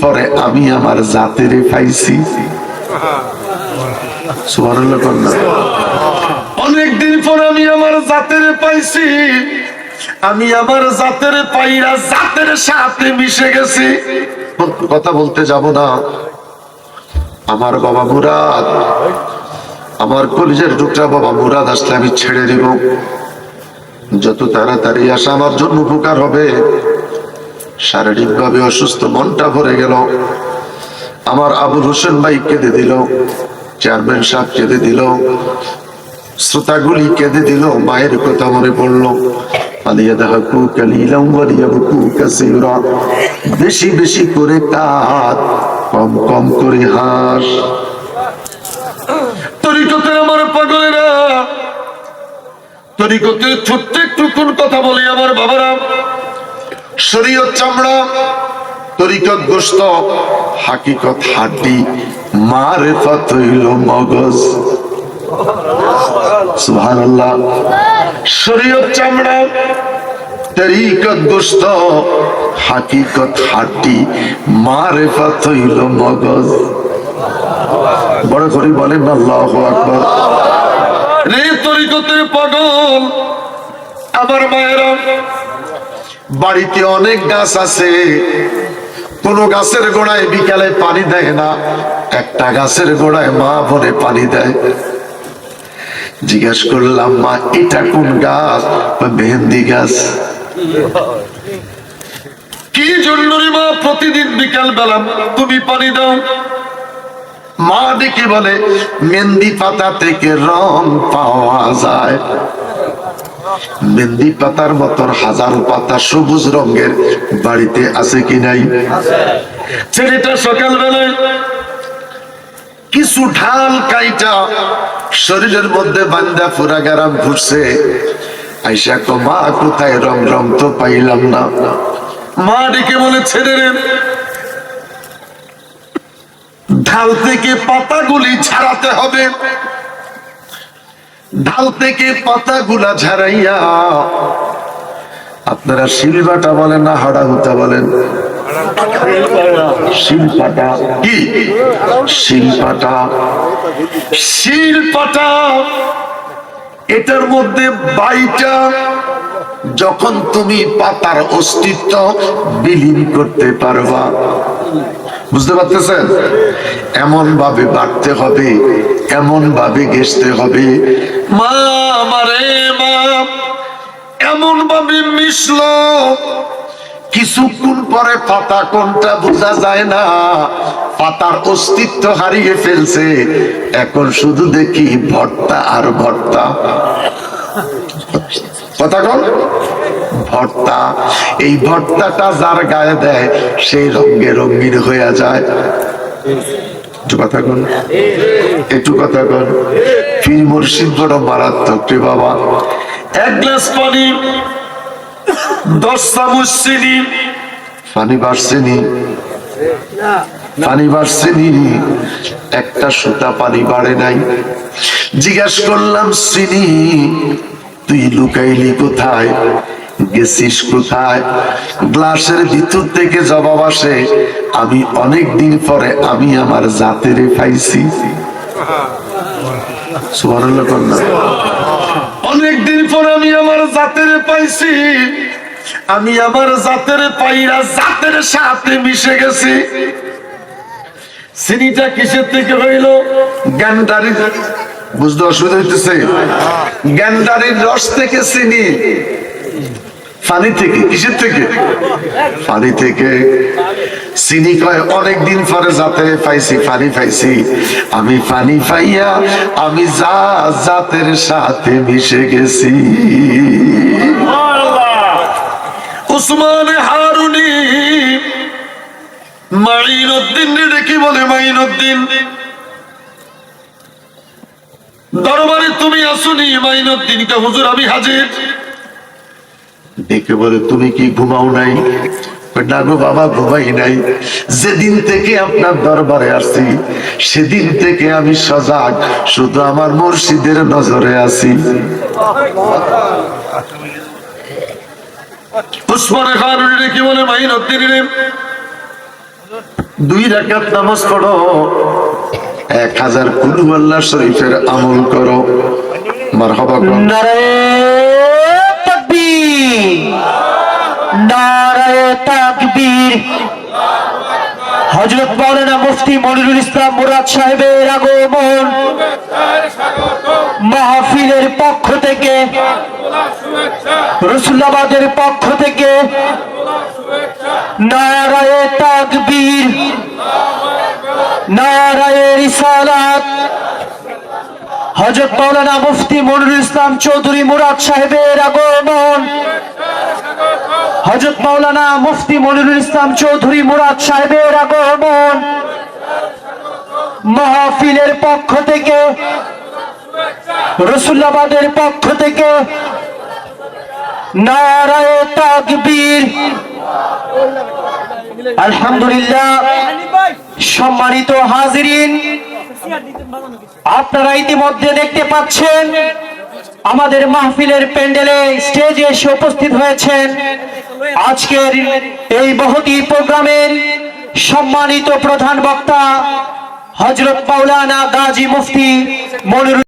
পরে আমি আমার জাতের পাইছি। অনেকদিন পরে আমি আমার জাতের পাইছি। আমি আমার জাতের পাইরা জাতের সাথে মিশে গেছি। কথা বলতে যাব না। আমার বাবা মুরাদ, আমার কলিজের টুকরা বাবা মুরাদ আসলে আমি ছেড়ে দিব। যত তাড়াতাড়ি আসা আমার জন্য উপকার হবে শারীরিক ভাবে অসুস্থ, মনটা ভরে গেল। আমার আবুল হোসেন ভাই কেঁদে দিল, চেয়ারম্যান সাহেব কেঁদে দিল, শ্রোতাগুলি কেঁদে দিল, মায়ের কথা মনে পড়ল। বেশি বেশি করে কাঁদ, কম কম করে হাস। তরিকতের আমার পাগলেরা, তরিকতের ছোট্ট একটু কোন কথা বলি আমার বাবারা। শরীয়ত চামড়া তরিকত গোস্ত হাকিকত হাড্ডি, মারেফত হইল মগজ। সুবহানাল্লাহ। শরীয়ত চামড়া তরিকত গোস্ত হাকিকত হাড্ডি, মারেফত হইল মগজ। বড় করে বলেন আল্লাহু আকবার। রে তরিকতের পাগল আমার মায়েরা, বাড়িতে অনেক গাছ আছে। কোন গাছের গোড়ায় বিকালে পানি দেয় না, একটা গাছের গোড়ায় মা ভরে পানি দেয়। জিজ্ঞেস করলাম, মা, এটা কোন গাছ? মেহেন্দি গাছ? কি জন্য মা? প্রতিদিন বিকাল বেলা তুমি পানি দাও। মা দেখে বলে, মেহেন্দি পাতা থেকে রং পাওয়া যায়। মেহেন্দি পাতার মতন হাজার পাতা সবুজ রঙের বাড়িতে আছে কি নাই? ছেলেটা সকাল বেলায় কিছু ঢাল কাইটা শরীরের মধ্যে বান্দা ফুরা গারাম ঘুরছে আইসা কো, মা, কোথায় রং রং তো পাইলাম না। মা ডেকে বলে, ছেড়ে রে। ঢাল থেকে পাতাগুলি ছাড়াতে হবে। ঢাল থেকে পাতাগুলা ঝাড়াইয়া, আপনারা শিলবাটা বলেন না হাড়াহুতা বলেন? শিলপাটা কি? শিলপাটা। শিলপাটা, এটার মধ্যে বাইটা যখন তুমি পাতার অস্তিত্ব বিলীন করতে পারবা বুঝতে পারতেছেন? এমন ভাবে বাড়তে হবে এমন ভাবে ঘেসতে হবে। মা, আমারে মা এমন ভাবে মিশলো। কিছুক্ষণ পরে পাতা কোনটা বোঝা যায় না। পাতার অস্তিত্ব হারিয়ে ফেলছে। এখন শুধু দেখি ভর্তা আর ভর্তা। কথা কন। ভর্তা। এই ভর্তাটা যার গায়ে দেয় সেই রঙে রঙিন হয়ে যায়। একটু কথা কন। একটু কথা কন। ফির মুর্শিদ বড় মারাত্মক রে বাবা। এক গ্লাস পানি দশ চামচ চিনি। পানি বাড়ছেনি পানি বাড়ছেনি একটা সুতা পানি বাড়ে নাই। জিজ্ঞাস করলাম চিনি তুই লুকাইলি কোথায়? গেছিস কোথায়? গ্লাসের ভিতর থেকে জবাব আসে, আমি অনেক দিন পরে আমি আমার জাতের পাইছি। সুবহানাল্লাহ কন্যা অনেক দিন পরে আমি আমার জাতের পাইছি। আমি আমার জাতের পাইরা জাতের সাথে মিশে গেছি। চিনিটা কিসের থেকে হইল? গ্যান্ডারি বুঝতে অসুবিধা হইতেছে। গ্যান্ডারির রস থেকে চিনি। পানি থেকে কিসের থেকে? পানি থেকে। চিনি কয় অনেকদিন পরে জাতের পাইছি পানি পাইছি। আমি পানি পাইয়া আমি যা জাতের সাথে মিশে গেছি। উসমান হারুনি মাইনুদ্দিন কি বলে মাইনুদ্দিন দরবারে তুমি আসুনি মাইনুদ্দিনকে হুজুর আমি হাজির। ডেকে বলে তুমি কি ঘুমাও নাই? যেদিন থেকে আপনার দরবারে আসছি সেদিন থেকে আমি সজাগ, শুধু আমার নজরে কি বলে দুই নামাজ পড়ো, এক হাজার কুলু শরীফের আমল করো। মারহাবা করো। নারায়ে তাকবীর হযরত মাওলানা মুফতি মনিরুল ইসলাম মুরাদ সাহেবের আগমন। মাহফিলের পক্ষ থেকে রসুল্লাবাদের পক্ষ থেকে, নারায়ে তাকবীর, নারায়ে রিসালাত। হজরত মাওলানা মুফতি মনিরুল ইসলাম চৌধুরী মুরাদ সাহেবের আগমন। হজরত মাওলানা মুফতি মনিরুল ইসলাম চৌধুরী মুরাদ সাহেবের আগমন। মাহফিলের পক্ষ থেকে, রসুল্লাবাদের পক্ষ থেকে, নারায়ে তাকবীর। আলহামদুলিল্লাহ, সম্মানিত হাজিরিন, আপনারা ইতিমধ্যে দেখতে পাচ্ছেন, আমাদের মাহফিলের প্যান্ডেলে স্টেজে এসে উপস্থিত হয়েছেন। আজকের এই বহতি প্রোগ্রামের সম্মানিত প্রধান বক্তা হজরত মাওলানা গাজী মুফতি মনিরুল